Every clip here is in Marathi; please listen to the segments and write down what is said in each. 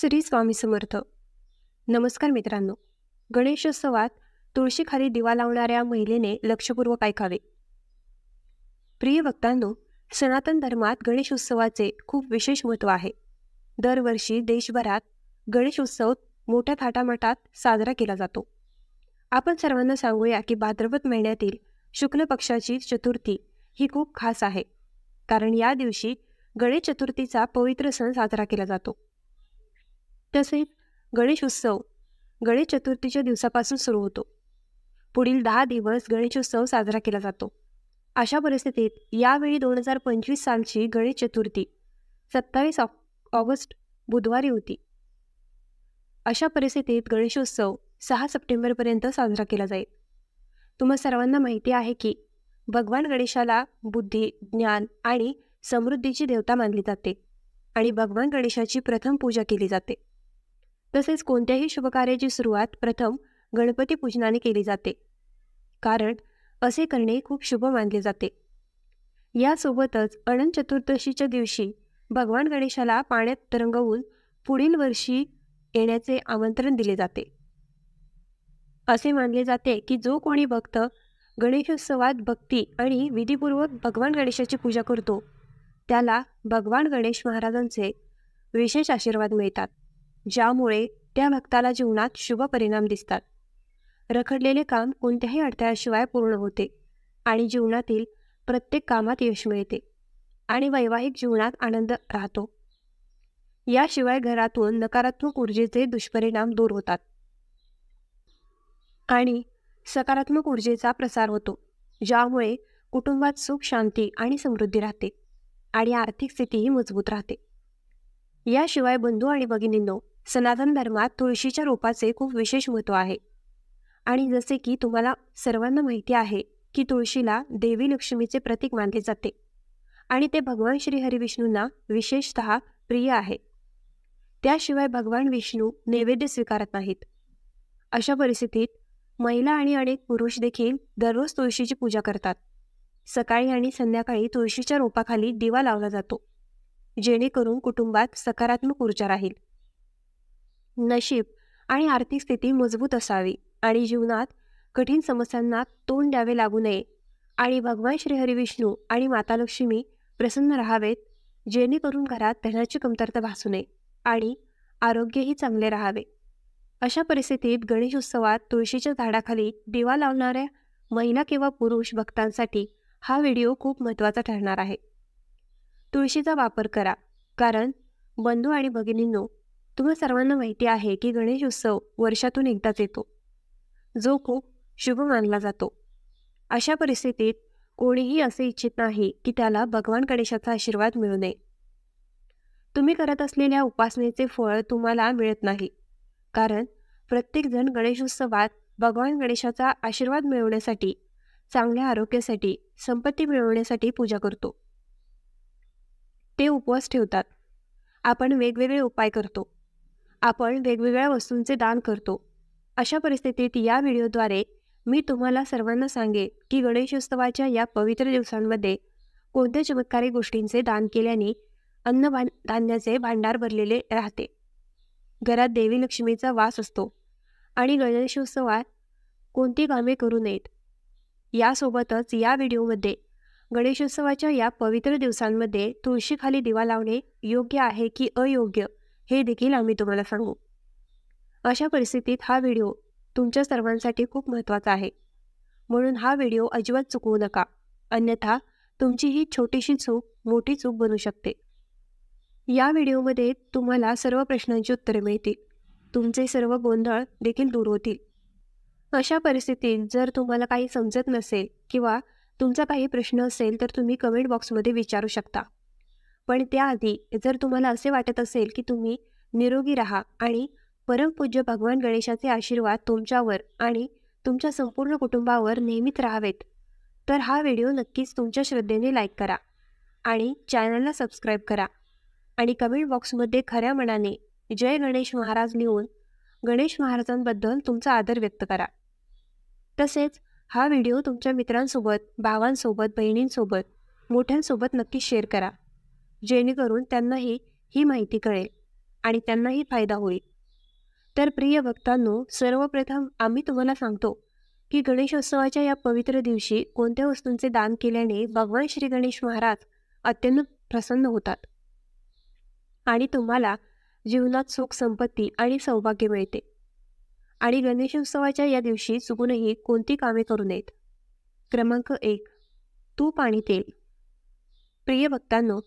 श्री स्वामी समर्थ. नमस्कार मित्रांनो. गणेशोत्सवात तुळशीखाली दिवा लावणाऱ्या महिलेने लक्षपूर्वक ऐकावे. प्रिय भक्तांनो सनातन धर्मात गणेशोत्सवाचे खूप विशेष महत्त्व आहे. दरवर्षी देशभरात गणेशोत्सव मोठ्या थाटामाटात साजरा केला जातो. आपण सर्वांना सांगूया की भाद्रपद महिन्यातील शुक्ल पक्षाची चतुर्थी ही खूप खास आहे. कारण या दिवशी गणेश चतुर्थीचा पवित्र सण साजरा केला जातो. तसेच गणेश उत्सव गणेश चतुर्थीच्या दिवसापासून सुरू होतो. पुढील दहा दिवस गणेशोत्सव साजरा केला जातो. अशा परिस्थितीत यावेळी दोन हजार पंचवीस सालची गणेश चतुर्थी सत्तावीस ऑक ऑगस्ट बुधवारी होती. अशा परिस्थितीत गणेशोत्सव सहा सप्टेंबरपर्यंत साजरा केला जाईल. तुम्हा सर्वांना माहिती आहे की भगवान गणेशाला बुद्धी ज्ञान आणि समृद्धीची देवता मानली जाते आणि भगवान गणेशाची प्रथम पूजा केली जाते. तसेच कोणत्याही शुभकार्याची सुरुवात प्रथम गणपती पूजनाने केली जाते. कारण असे करणे खूप शुभ मानले जाते. यासोबतच अनंत चतुर्दशीच्या दिवशी भगवान गणेशाला पाण्यात तरंगवून पुढील वर्षी येण्याचे आमंत्रण दिले जाते. असे मानले जाते की जो कोणी भक्त गणेशोत्सवात भक्ती आणि विधीपूर्वक भगवान गणेशाची पूजा करतो त्याला भगवान गणेश महाराजांचे विशेष आशीर्वाद मिळतात. ज्यामुळे त्या भक्ताला जीवनात शुभ परिणाम दिसतात. रखडलेले काम कोणत्याही अडथळ्याशिवाय पूर्ण होते आणि जीवनातील प्रत्येक कामात यश मिळते आणि वैवाहिक जीवनात आनंद राहतो. याशिवाय घरातून नकारात्मक ऊर्जेचे दुष्परिणाम दूर होतात. आणि सकारात्मक ऊर्जेचा प्रसार होतो ज्यामुळे कुटुंबात सुख शांती आणि समृद्धी राहते आणि आर्थिक स्थितीही मजबूत राहते. याशिवाय बंधू आणि भगिनींनो सनातन धर्मात तुळशीच्या रोपाचे खूप विशेष महत्त्व आहे. आणि जसे की तुम्हाला सर्वांना माहिती आहे की तुळशीला देवी लक्ष्मीचे प्रतीक मानले जाते. आणि ते भगवान श्री हरिविष्णूंना विशेषत प्रिय आहे. त्याशिवाय भगवान विष्णू नैवेद्य स्वीकारत नाहीत. अशा परिस्थितीत महिला आणि अनेक पुरुष देखील दररोज तुळशीची पूजा करतात. सकाळी आणि संध्याकाळी तुळशीच्या रोपाखाली दिवा लावला जातो. जेणेकरून कुटुंबात सकारात्मक ऊर्जा राहील. नशीब आणि आर्थिक स्थिती मजबूत असावी आणि जीवनात कठीण समस्यांना तोंड द्यावे लागू नये. आणि भगवान श्री विष्णू आणि माता लक्ष्मी प्रसन्न राहावेत जेणेकरून घरात धनाची कमतरता भासू नये आणि आरोग्यही चांगले राहावे. अशा परिस्थितीत गणेश उत्सवात तुळशीच्या झाडाखाली दिवा लावणाऱ्या महिला किंवा पुरुष भक्तांसाठी हा व्हिडिओ खूप महत्त्वाचा ठरणार आहे. तुळशीचा वापर करा कारण बंधू आणि भगिनींनो तुम्हा सर्वांना माहिती आहे की गणेश उत्सव वर्षातून एकदाच येतो. जो खूप शुभ मानला जातो. अशा परिस्थितीत कोणीही असे इच्छित नाही की त्याला भगवान गणेशाचा आशीर्वाद मिळू नये. तुम्ही करत असलेल्या उपासनेचे फळ तुम्हाला मिळत नाही. कारण प्रत्येकजण गणेशोत्सवात भगवान गणेशाचा आशीर्वाद मिळवण्यासाठी चांगल्या आरोग्यासाठी संपत्ती मिळवण्यासाठी पूजा करतो. ते उपवास ठेवतात. आपण वेगवेगळे उपाय करतो. आपण वेगवेगळ्या वस्तूंचे दान करतो. अशा परिस्थितीत या व्हिडिओद्वारे मी तुम्हाला सर्वांना सांगेन की गणेशोत्सवाच्या या पवित्र दिवसांमध्ये कोणत्या चमत्कारी गोष्टींचे दान केल्याने अन्न धान्याचे भांडार भरलेले राहते. घरात देवी लक्ष्मीचा वास असतो आणि गणेशोत्सवात कोणती कामे करू नयेत. यासोबतच या व्हिडिओमध्ये गणेशोत्सवाच्या या पवित्र दिवसांमध्ये तुळशीखाली दिवा लावणे योग्य आहे की अयोग्य? हे देखील आम्ही तुम्हाला सांगू. अशा परिस्थितीत हा व्हिडिओ तुमच्या सर्वांसाठी खूप महत्त्वाचा आहे. म्हणून हा व्हिडिओ अजिबात चुकवू नका. अन्यथा तुमची ही छोटीशी चूक मोठी चूक बनू शकते. या व्हिडिओमध्ये तुम्हाला सर्व प्रश्नांची उत्तरे मिळतील. तुमचे सर्व गोंधळ देखील दूर होतील. अशा परिस्थितीत जर तुम्हाला काही समजत नसेल किंवा तुमचा काही प्रश्न असेल तर तुम्ही कमेंट बॉक्समध्ये विचारू शकता. पण त्याआधी जर तुम्हाला असे वाटत असेल की तुम्ही निरोगी राहा आणि परमपूज्य भगवान गणेशाचे आशीर्वाद तुमच्यावर आणि तुमच्या संपूर्ण कुटुंबावर नेहमीच राहावेत तर हा व्हिडिओ नक्कीच तुमच्या श्रद्धेने लाईक करा आणि चॅनलला सबस्क्राईब करा आणि कमेंट बॉक्समध्ये खऱ्या मनाने जय गणेश महाराज लिहून गणेश महाराजांबद्दल तुमचा आदर व्यक्त करा. तसेच हा व्हिडिओ तुमच्या मित्रांसोबत भावांसोबत बहिणींसोबत मोठ्यांसोबत नक्की शेअर करा. जेणेकरून त्यांनाही ही माहिती कळेल आणि त्यांनाही फायदा होईल. तर प्रिय भक्तांनो सर्वप्रथम आम्ही तुम्हाला सांगतो की गणेशोत्सवाच्या या पवित्र दिवशी कोणत्या वस्तूंचे दान केल्याने भगवान श्री गणेश महाराज अत्यंत प्रसन्न होतात? आणि तुम्हाला जीवनात सुख संपत्ती आणि सौभाग्य मिळते. आणि गणेशोत्सवाच्या या दिवशी चुकूनही कोणती कामे करू नयेत? क्रमांक एक तूप आणि तेल. प्रिय भक्तांनो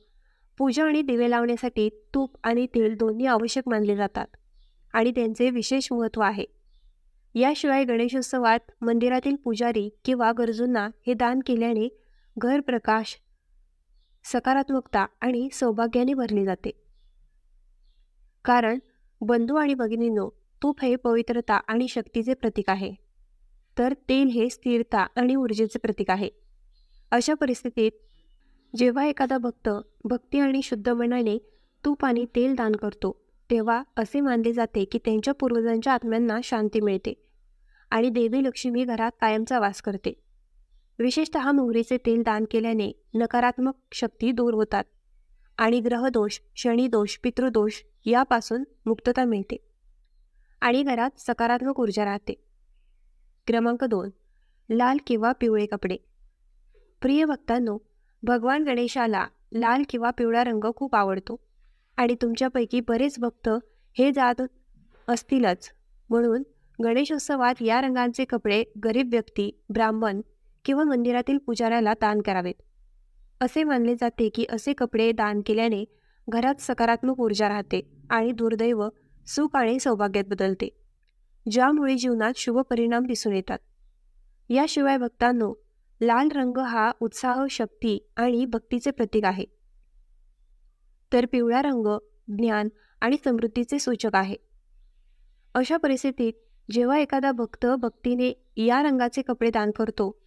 पूजा आणि दिवे लावण्यासाठी तूप आणि तेल दोन्ही आवश्यक मानले जातात आणि त्यांचे विशेष महत्त्व आहे. याशिवाय गणेशोत्सवात मंदिरातील पुजारी किंवा गरजूंना हे दान केल्याने घर प्रकाश सकारात्मकता आणि सौभाग्याने भरली जाते. कारण बंधू आणि भगिनींनो तूप हे पवित्रता आणि शक्तीचे प्रतीक आहे. तर तेल हे स्थिरता आणि ऊर्जेचे प्रतीक आहे. अशा परिस्थितीत जेव्हा एखादा भक्त भक्ती आणि शुद्ध मनाने तूप आणि तेल दान करतो तेव्हा असे मानले जाते की त्यांच्या पूर्वजांच्या आत्म्यांना शांती मिळते आणि देवी लक्ष्मी घरात कायमचा वास करते. विशेषतः मोहरीचे तेल दान केल्याने नकारात्मक शक्ती दूर होतात आणि ग्रहदोष शनिदोष पितृदोष यापासून मुक्तता मिळते आणि घरात सकारात्मक ऊर्जा राहते. क्रमांक दोन. लाल किंवा पिवळे कपडे. प्रिय भक्तांनो भगवान गणेशाला लाल किंवा पिवळा रंग खूप आवडतो. आणि तुमच्यापैकी बरेच भक्त हे जात असतीलच. म्हणून गणेशोत्सवात या रंगांचे कपडे गरीब व्यक्ती ब्राह्मण किंवा मंदिरातील पुजाऱ्याला दान करावेत. असे मानले जाते की असे कपडे दान केल्याने घरात सकारात्मक ऊर्जा राहते आणि दुर्दैव सुख आणि सौभाग्यात बदलते. ज्यामुळे जीवनात शुभ परिणाम दिसून येतात. याशिवाय भक्तांनो लाल रंग हा उत्साह शक्ती आणि भक्तीचे प्रतीक आहे. तर पिवळा रंग ज्ञान आणि समृद्धीचे सूचक आहे. अशा परिस्थितीत जेव्हा एखादा भक्त भक्तीने या रंगाचे कपडे दान करतो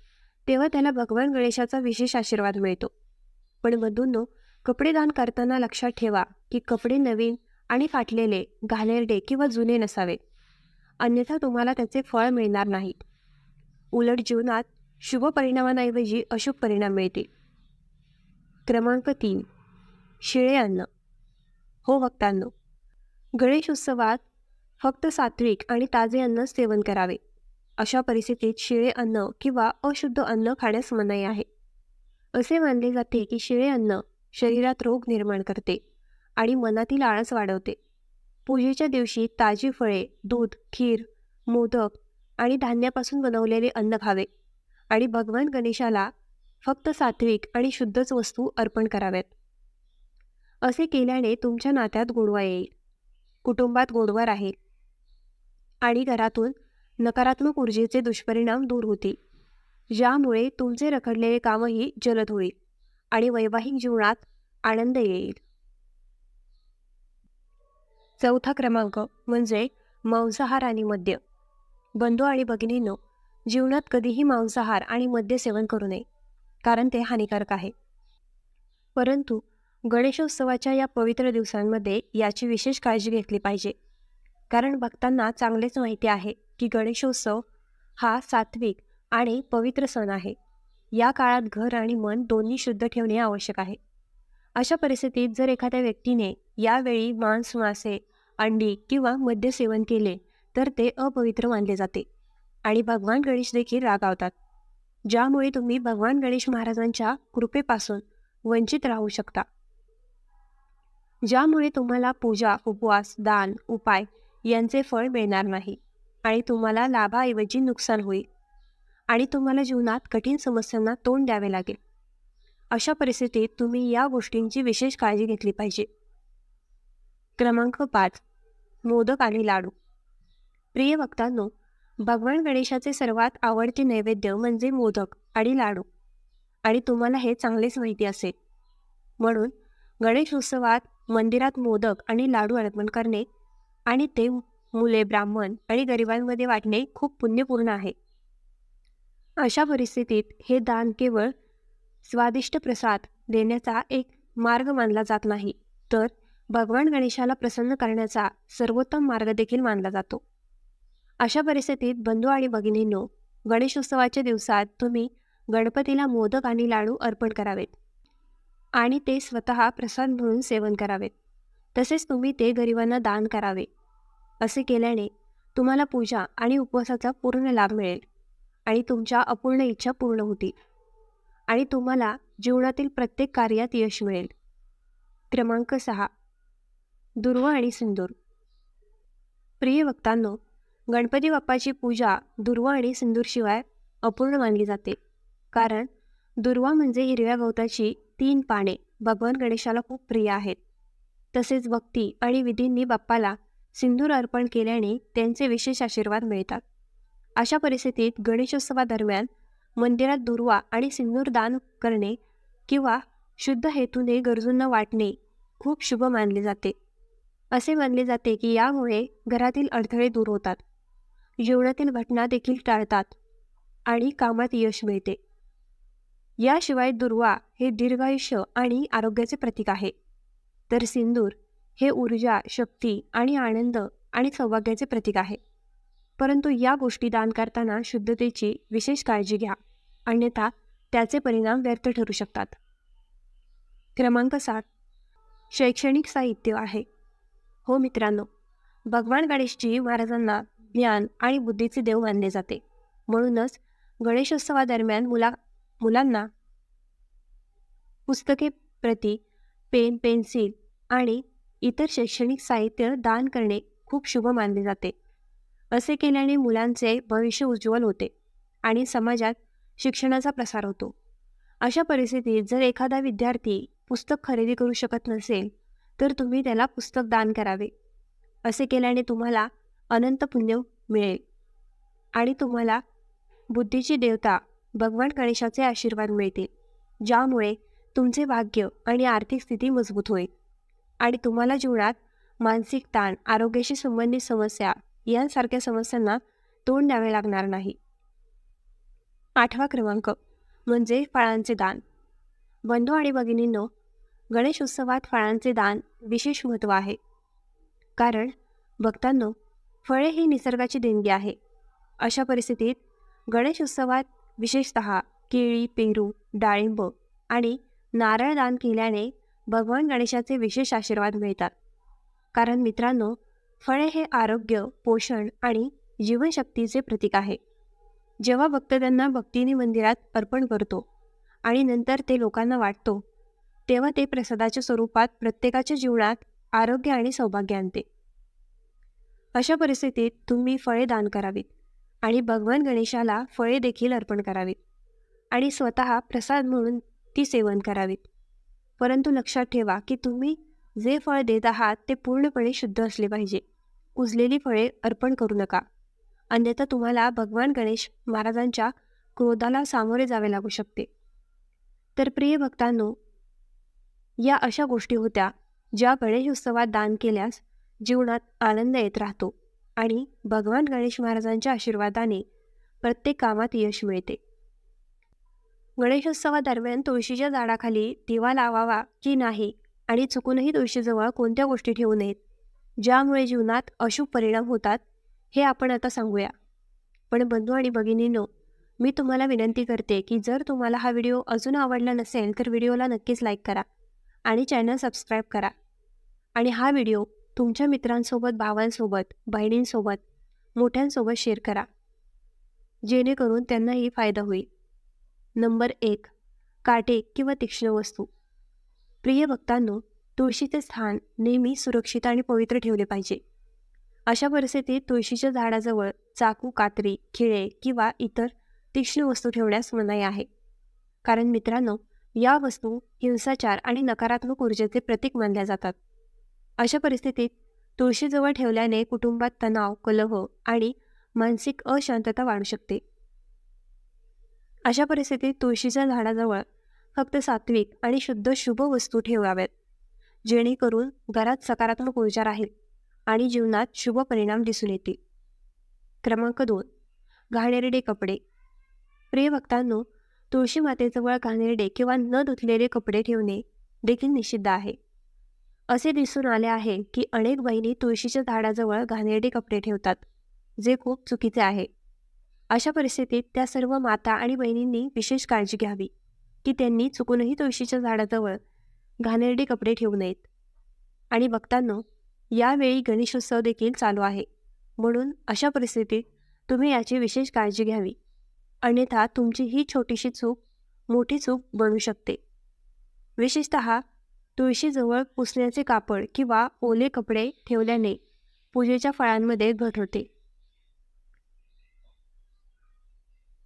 तेव्हा त्याला भगवान गणेशाचा विशेष आशीर्वाद मिळतो. पण बंधूंनो कपडे दान करताना लक्षात ठेवा की कपडे नवीन आणि फाटलेले घालेरडे किंवा जुने नसावे. अन्यथा तुम्हाला त्याचे फळ मिळणार नाही उलट जीवनात शुभ परिणामांऐवजी अशुभ परिणाम मिळतील. क्रमांक तीन. शिळे अन्न. हो भक्तांनो गणेश उत्सवात फक्त सात्विक आणि ताजे अन्न सेवन करावे. अशा परिस्थितीत शिळे अन्न किंवा अशुद्ध अन्न खाण्यास मनाई आहे. असे मानले जाते की शिळे अन्न शरीरात रोग निर्माण करते आणि मनातील आळस वाढवते. पूजेच्या दिवशी ताजी फळे दूध खीर मोदक आणि धान्यापासून बनवलेले अन्न खावे. आणि भगवान गणेशाला फक्त सात्विक आणि शुद्धच वस्तू अर्पण कराव्यात. असे केल्याने तुमच्या नात्यात गोडवा येईल. कुटुंबात गोडवा राहील. आणि घरातून नकारात्मक ऊर्जेचे दुष्परिणाम दूर होतील. ज्यामुळे तुमचे रखडलेले कामही जलद होईल आणि वैवाहिक जीवनात आनंद येईल. चौथा क्रमांक म्हणजे मांसाहार आणि मद्य. बंधू आणि भगिनींनो जीवनात कधीही मांसाहार आणि मद्य सेवन करू नये कारण ते हानिकारक आहे. परंतु गणेशोत्सवाच्या या पवित्र दिवसांमध्ये याची विशेष काळजी घेतली पाहिजे कारण भक्तांना चांगलेच माहिती आहे की गणेशोत्सव हा सात्विक आणि पवित्र सण आहे. या काळात घर आणि मन दोन्ही शुद्ध ठेवणे आवश्यक आहे. अशा परिस्थितीत जर एखाद्या व्यक्तीने यावेळी मांस मासे अंडी किंवा मद्य सेवन केले तर ते अपवित्र मानले जाते. आणि भगवान गणेश देखील रागावतात ज्यामुळे तुम्ही भगवान गणेश महाराजांच्या कृपेपासून वंचित राहू शकता. ज्यामुळे तुम्हाला पूजा उपवास दान उपाय यांचे फळ मिळणार नाही आणि तुम्हाला लाभाऐवजी नुकसान होईल आणि तुम्हाला जीवनात कठीण समस्यांना तोंड द्यावे लागेल. अशा परिस्थितीत तुम्ही या गोष्टींची विशेष काळजी घेतली पाहिजे. क्रमांक पाच. मोदक आणि लाडू. प्रिय वक्तांनो भगवान गणेशाचे सर्वात आवडते नैवेद्य म्हणजे मोदक आणि लाडू. आणि तुम्हाला हे चांगलेच माहिती असेल. म्हणून गणेश उत्सवात मंदिरात मोदक आणि लाडू अर्पण करणे आणि ते मुले ब्राह्मण आणि गरिबांमध्ये वाटणे खूप पुण्यपूर्ण आहे. अशा परिस्थितीत हे दान केवळ स्वादिष्ट प्रसाद देण्याचा एक मार्ग मानला जात नाही तर भगवान गणेशाला प्रसन्न करण्याचा सर्वोत्तम मार्ग देखील मानला जातो. अशा परिस्थितीत बंधू आणि भगिनींनो गणेशोत्सवाच्या दिवसात तुम्ही गणपतीला मोदक आणि लाडू अर्पण करावेत आणि ते स्वतः प्रसाद म्हणून सेवन करावेत. तसेच तुम्ही ते गरिबांना दान करावे. असे केल्याने तुम्हाला पूजा आणि उपवासाचा पूर्ण लाभ मिळेल आणि तुमच्या अपूर्ण इच्छा पूर्ण होतील आणि तुम्हाला जीवनातील प्रत्येक कार्यात यश मिळेल. क्रमांक सहा. दुर्व आणि सिंदूर. प्रिय वक्तांनो गणपती बाप्पाची पूजा दुर्वा आणि सिंदूरशिवाय अपूर्ण मानली जाते. कारण दुर्वा म्हणजे हिरव्या गवताची तीन पाने भगवान गणेशाला खूप प्रिय आहेत. तसेच भक्ती आणि विधींनी बाप्पाला सिंदूर अर्पण केल्याने त्यांचे विशेष आशीर्वाद मिळतात. अशा परिस्थितीत गणेशोत्सवादरम्यान मंदिरात दुर्वा आणि सिंदूर दान करणे किंवा शुद्ध हेतूने गरजूंना वाटणे खूप शुभ मानले जाते. असे मानले जाते की यामुळे घरातील अडथळे दूर होतात. जीवनातील घटना देखील टाळतात आणि कामात यश मिळते. याशिवाय दुर्वा हे दीर्घायुष्य आणि आरोग्याचे प्रतीक आहे. तर सिंदूर हे ऊर्जा शक्ती आणि आनंद आणि सौभाग्याचे प्रतीक आहे. परंतु या गोष्टी दान करताना शुद्धतेची विशेष काळजी घ्या. अन्यथा त्याचे परिणाम व्यर्थ ठरू शकतात. क्रमांक सात. शैक्षणिक साहित्य आहे. हो मित्रांनो भगवान गणेशजी महाराजांना ज्ञान आणि बुद्धीचे देव मानले जाते. म्हणूनच गणेशोत्सवादरम्यान मुला मुलांना पुस्तके प्रती पेन पेन्सिल आणि इतर शैक्षणिक साहित्य दान करणे खूप शुभ मानले जाते. असे केल्याने मुलांचे भविष्य उज्ज्वल होते आणि समाजात शिक्षणाचा प्रसार होतो. अशा परिस्थितीत जर एखादा विद्यार्थी पुस्तक खरेदी करू शकत नसेल तर तुम्ही त्याला पुस्तक दान करावे. असे केल्याने तुम्हाला अनंत पुण्य मिळेल. आणि तुम्हाला बुद्धीची देवता भगवान गणेशाचे आशीर्वाद मिळतील ज्यामुळे तुमचे भाग्य आणि आर्थिक स्थिती मजबूत होईल. आणि तुम्हाला जीवनात मानसिक ताण आरोग्याशी संबंधित समस्या यांसारख्या समस्यांना तोंड द्यावे लागणार नाही. आठवा क्रमांक म्हणजे फळांचे दान. बंधू आणि भगिनींनो गणेश उत्सवात फळांचे दान विशेष महत्त्व आहे. कारण भक्तांनो फळे ही निसर्गाची देणगी आहे. अशा परिस्थितीत गणेश उत्सवात विशेषत केळी पेरू डाळिंब आणि नारळ दान केल्याने भगवान गणेशाचे विशेष आशीर्वाद मिळतात. कारण मित्रांनो फळे हे आरोग्य पोषण आणि जीवनशक्तीचे प्रतीक आहे. जेव्हा भक्त त्यांना भक्तीने मंदिरात अर्पण करतो आणि नंतर ते लोकांना वाटतो तेव्हा ते प्रसादाच्या स्वरूपात प्रत्येकाच्या जीवनात आरोग्य आणि सौभाग्य आणते. अशा परिस्थितीत तुम्ही फळे दान करावीत आणि भगवान गणेशाला फळे देखील अर्पण करावीत आणि स्वतः प्रसाद म्हणून ती सेवन करावीत. परंतु लक्षात ठेवा की तुम्ही जे फळ देत आहात ते पूर्णपणे शुद्ध असले पाहिजे. कुजलेली फळे अर्पण करू नका. अन्यथा तुम्हाला भगवान गणेश महाराजांच्या क्रोधाला सामोरे जावे लागू शकते. तर प्रिय भक्तांनो या अशा गोष्टी होत्या ज्या गणेश उत्सवात दान केल्यास जीवनात आनंद येत राहतो आणि भगवान गणेश महाराजांच्या आशीर्वादाने प्रत्येक कामात यश मिळते. गणेशोत्सवादरम्यान तुळशीच्या झाडाखाली दिवा लावावा की नाही आणि चुकूनही तुळशीजवळ कोणत्या गोष्टी ठेवू नयेत ज्यामुळे जीवनात अशुभ परिणाम होतात हे आपण आता सांगूया. पण बंधू आणि भगिनींनो मी तुम्हाला विनंती करते की जर तुम्हाला हा व्हिडिओ अजून आवडला नसेल तर व्हिडिओला नक्कीच लाईक करा आणि चॅनल सबस्क्राईब करा. आणि हा व्हिडिओ तुमच्या मित्रांसोबत भावांसोबत बहिणींसोबत मोठ्यांसोबत शेअर करा. जेणेकरून त्यांनाही फायदा होईल. नंबर एक काटे किंवा तीक्ष्ण वस्तू. प्रिय भक्तांनो तुळशीचे स्थान नेहमी सुरक्षित आणि पवित्र ठेवले पाहिजे. अशा परिस्थितीत तुळशीच्या झाडाजवळ चाकू कात्री खिळे किंवा इतर तीक्ष्ण वस्तू ठेवण्यास मनाई आहे. कारण मित्रांनो या वस्तू हिंसाचार आणि नकारात्मक ऊर्जेचे प्रतीक मानल्या जातात. अशा परिस्थितीत तुळशीजवळ ठेवल्याने कुटुंबात तणाव कलह आणि मानसिक अशांतता वाढू शकते. अशा परिस्थितीत तुळशीच्या झाडाजवळ फक्त सात्विक आणि शुद्ध शुभ वस्तू ठेवाव्यात जेणेकरून घरात सकारात्मक ऊर्जा राहील आणि जीवनात शुभ परिणाम दिसून येतील. क्रमांक दोन घाणेरडे कपडे. प्रिय भक्तांनो तुळशी मातेजवळ घाणेरडे किंवा न धुतलेले कपडे ठेवणे देखील निषिद्ध आहे. असे दिसून आले आहे की अनेक बहिणी तुळशीच्या झाडाजवळ घाणेरडे कपडे ठेवतात जे खूप चुकीचे आहे. अशा परिस्थितीत त्या सर्व माता आणि बहिणींनी विशेष काळजी घ्यावी की त्यांनी चुकूनही तुळशीच्या झाडाजवळ घाणेरडे कपडे ठेवू नयेत. आणि बघताना यावेळी गणेशोत्सव देखील चालू आहे. म्हणून अशा परिस्थितीत तुम्ही याची विशेष काळजी घ्यावी. अन्यथा तुमची ही छोटीशी चूक मोठी चूक बनू शकते. विशेषत तुळशीजवळ पुसण्याचे कापड किंवा ओले कपडे ठेवल्याने पूजेच्या फळांमध्ये घट होते.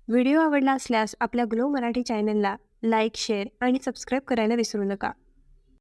व्हिडिओ आवडला असल्यास आपल्या ग्लो मराठी चॅनलला लाईक शेअर आणि सबस्क्राईब करायला विसरू नका.